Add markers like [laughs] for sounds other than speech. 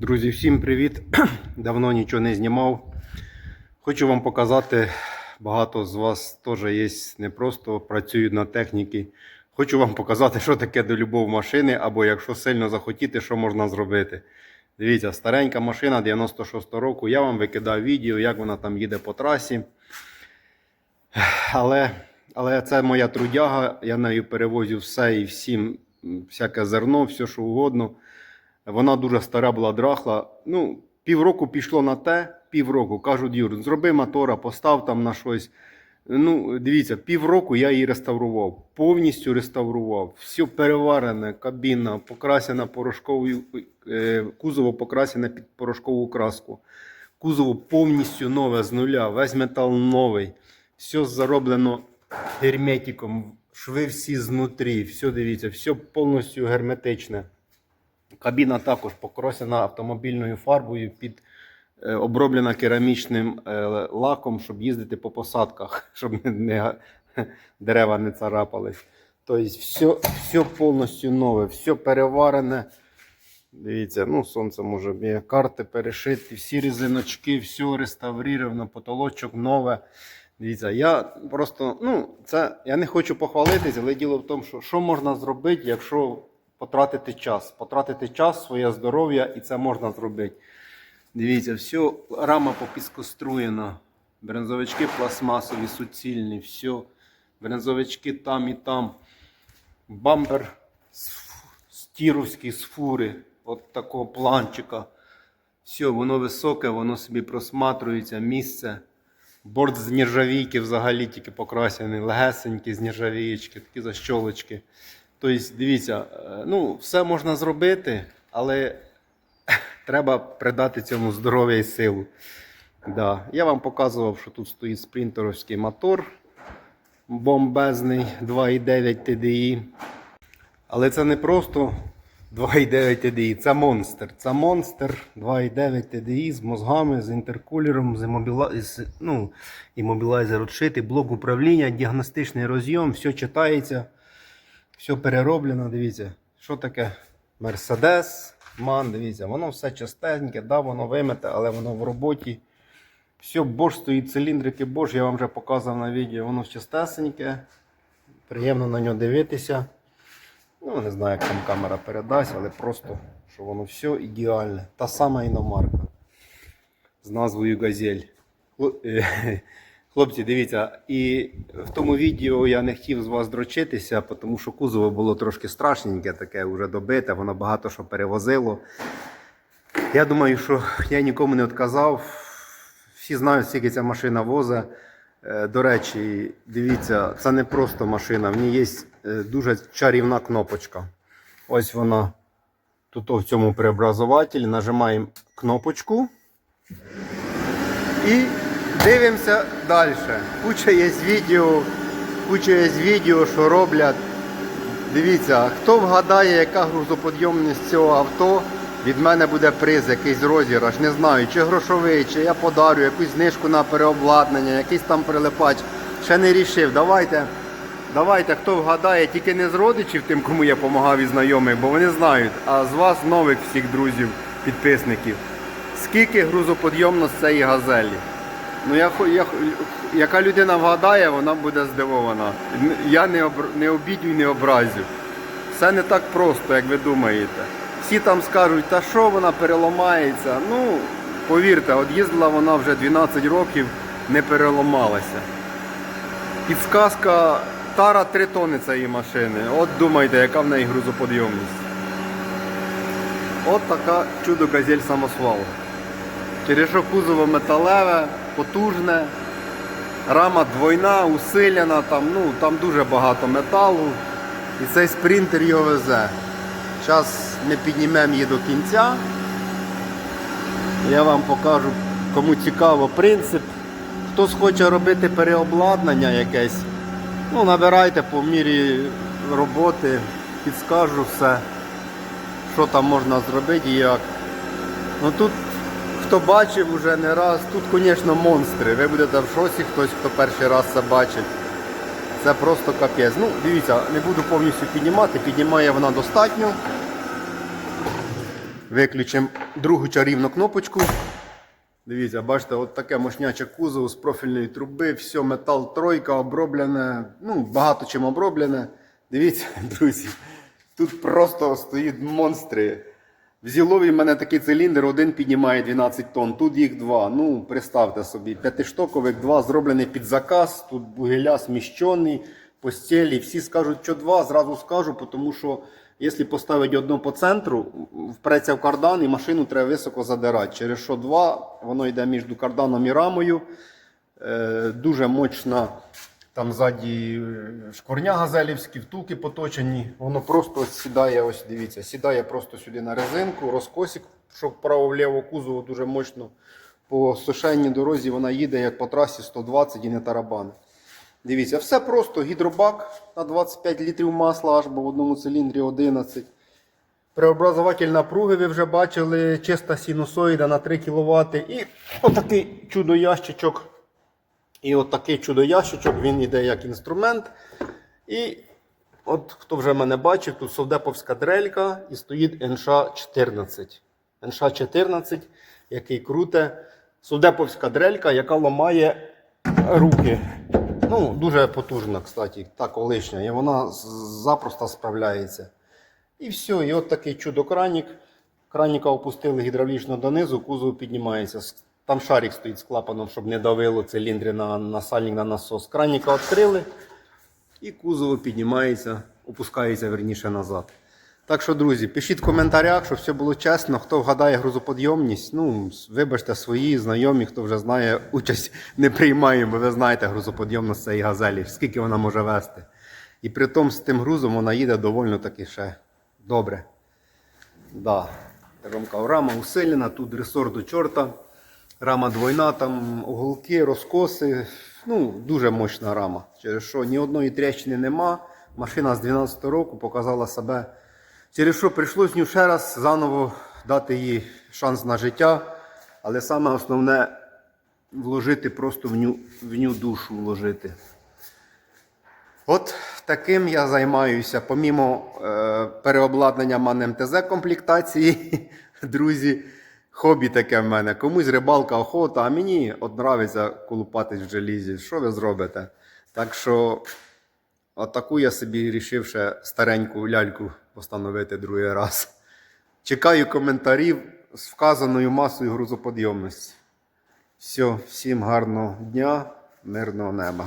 Друзі, всім привіт! [clears throat] Давно нічого не знімав. Хочу вам показати, багато з вас теж є не просто працюють на техніці. Хочу вам показати, що таке до любов машини, або якщо сильно захотіти, що можна зробити. Дивіться, старенька машина 96 року. Я вам викидав відео, як вона там їде по трасі. Але, але це моя трудяга, я нею перевозю все і всім, всяке зерно, все що угодно. Вона дуже стара була драхла. Ну, півроку пішло на те, півроку. Кажуть, Юр, зроби мотора, постав там на щось. Ну, дивіться, півроку я її реставрував, повністю реставрував. Все переварене, кабіна, покрасена порошковою, е, кузово покрасене під порошкову краску. Кузово повністю нове з нуля, весь метал новий. Все зароблено герметиком, шви всі знутрі, все дивіться, все повністю герметичне. Кабіна також покрасена автомобільною фарбою під е, оброблена керамічним е, лаком, щоб їздити по посадках, [laughs] щоб не, дерева не царапались. Тобто все, все повністю нове, все переварене. Дивіться, ну сонце може є карти перешиті, всі резиночки, все реставрировано, потолочок нове. Дивіться, я просто, ну, це я не хочу похвалитись, але діло в тому, що що можна зробити, якщо потратити час. Потратити час, своє здоров'я, і це можна зробити. Дивіться, все, рама попіскоструєна, брензовички пластмасові, суцільні, все. Брензовички там і там. Бампер ф- з фури, от такого планчика. Все, воно високе, воно собі просматрується, місце. Борт з нержавійки взагалі тільки покрасений, легесенький з нержавієчки, такі защолочки. Тобто, дивіться, е, ну, все можна зробити, але [laughs] треба придати цьому здоров'я і силу. Да. Я вам показував, що тут стоїть спринтеровський мотор бомбезний 2,9 TDI. Але це не просто 2,9 TDI, це монстр. Це монстр 2,9 TDI з мозгами, з інтеркулером, з, імобіла... ну, імобілайзер відшитий, блок управління, діагностичний розйом, все читається, все перероблено. Дивіться, що таке Mercedes, MAN, дивіться, воно все частеньке, да, воно вимите, але воно в роботі. Все, Bosch стоїть, циліндрики Bosch, я вам вже показував на відео, воно чистесеньке. Приємно на нього дивитися. Ну, не знаю, як там камера передасть, але просто, що воно все ідеальне. Та сама іномарка. З назвою Газель. Хло- Хлопці, дивіться, і в тому відео я не хотів з вас дрочитися, тому що кузово було трошки страшненьке, таке вже добите, воно багато що перевозило. Я думаю, що я нікому не відказав. Всі знають, скільки ця машина возить. Е, До речі, дивіться, це не просто машина, в ній є е, дуже чарівна кнопочка. Ось вона тут в цьому преобразователі. Нажимаємо кнопочку і дивимося далі. Куча є відео, куча є відео, що роблять. Дивіться, хто вгадає, яка грузоподйомність цього авто, від мене буде приз, якийсь розіграш. Не знаю, чи грошовий, чи я подарю якусь знижку на переобладнання, якийсь там прилипач. Ще не рішив. Давайте, давайте, хто вгадає, тільки не з родичів тим, кому я допомагав і знайомих, бо вони знають, а з вас нових всіх друзів, підписників. Скільки грузоподйомність цієї газелі? Ну, я, я, яка людина вгадає, вона буде здивована. Я не, обр, не обідю і не образю. Все не так просто, як ви думаєте. Всі там скажуть, та що вона переламається. Ну, повірте, от їздила вона вже 12 років, не переламалася. Підсказка тара 3 тони цієї машини. От думайте, яка в неї грузоподйомність. От така чудо газель самосвал. Через що кузово металеве, потужне, рама двойна, усилена, там, ну, там дуже багато металу. І цей спринтер його везе. Зараз ми піднімемо її до кінця. Я вам покажу, кому цікаво принцип. Хтось хоче робити переобладнання якесь, ну набирайте по мірі роботи, підскажу все, що там можна зробити і як. Ну тут, хто бачив уже не раз, тут, звісно, монстри. Ви будете в шоці, хтось, хто перший раз це бачить. Це просто капець. Ну, дивіться, не буду повністю піднімати, піднімає вона достатньо. Виключимо другу чарівну кнопочку. Дивіться, бачите, от таке мощняче кузов з профільної труби, все, метал тройка оброблене, ну, багато чим оброблене. Дивіться, [laughs] друзі, тут просто стоїть монстри. В Зілові в мене такий циліндр, один піднімає 12 тонн, тут їх два. Ну, представте собі, п'ятиштокових, два зроблені під заказ, тут бугеля сміщені, постелі. Всі скажуть, що два, зразу скажу, тому що якщо поставити одно по центру, впреться в кардан і машину треба високо задирати. Через що два, воно йде між карданом і рамою. Е, дуже мощна там ззаді е, шкорня газелівські, втулки поточені. Воно просто сідає, ось дивіться, сідає просто сюди на резинку, розкосик, що вправо-вліво кузову дуже мощно. По сушенній дорозі вона їде як по трасі 120 і не тарабани. Дивіться, все просто гідробак на 25 літрів масла, аж бо в одному циліндрі 11. Преобразователь напруги ви вже бачили, чиста синусоїда на 3 кВт. І отакий чудо-ящичок. І отакий чудо-ящичок, він йде як інструмент. І от хто вже мене бачив, тут совдеповська дрелька і стоїть НШ-14. НШ-14, який круте. Совдеповська дрелька, яка ламає руки. Ну, дуже потужна, кстати, та колишня. І вона запросто справляється. І все, і от такий чудо-кранік. Краніка опустили гідравлічно донизу, кузов піднімається. Там шарик стоїть з клапаном, щоб не давило циліндри на насальник на насос. Краніка відкрили і кузов піднімається, опускається верніше назад. Так що, друзі, пишіть в коментарях, щоб все було чесно. Хто вгадає грузоподйомність, ну, вибачте свої знайомі, хто вже знає, участь не приймаємо, бо ви знаєте грузоподйомність цієї газелі, скільки вона може вести. І при тому з тим грузом вона їде доволі таки ще добре. Да. Ромка рама усилена, тут ресор до чорта. Рама двойна, там уголки, розкоси. Ну, дуже мощна рама. Через що ні одної тріщини нема. Машина з 12 року показала себе. Через що прийшлось ню ще раз заново дати їй шанс на життя. Але саме основне вложити просто в ню, в ню душу вложити. От таким я займаюся. Помімо е, переобладнання мене МТЗ комплектації, [laughs] друзі, хобі таке в мене. Комусь рибалка, охота, а мені от нравиться колупатись в желізі. Що ви зробите? Так що, отаку я собі рішив ще стареньку ляльку постановити другий раз. Чекаю коментарів з вказаною масою грузоподйомності. Все, всім гарного дня, мирного неба.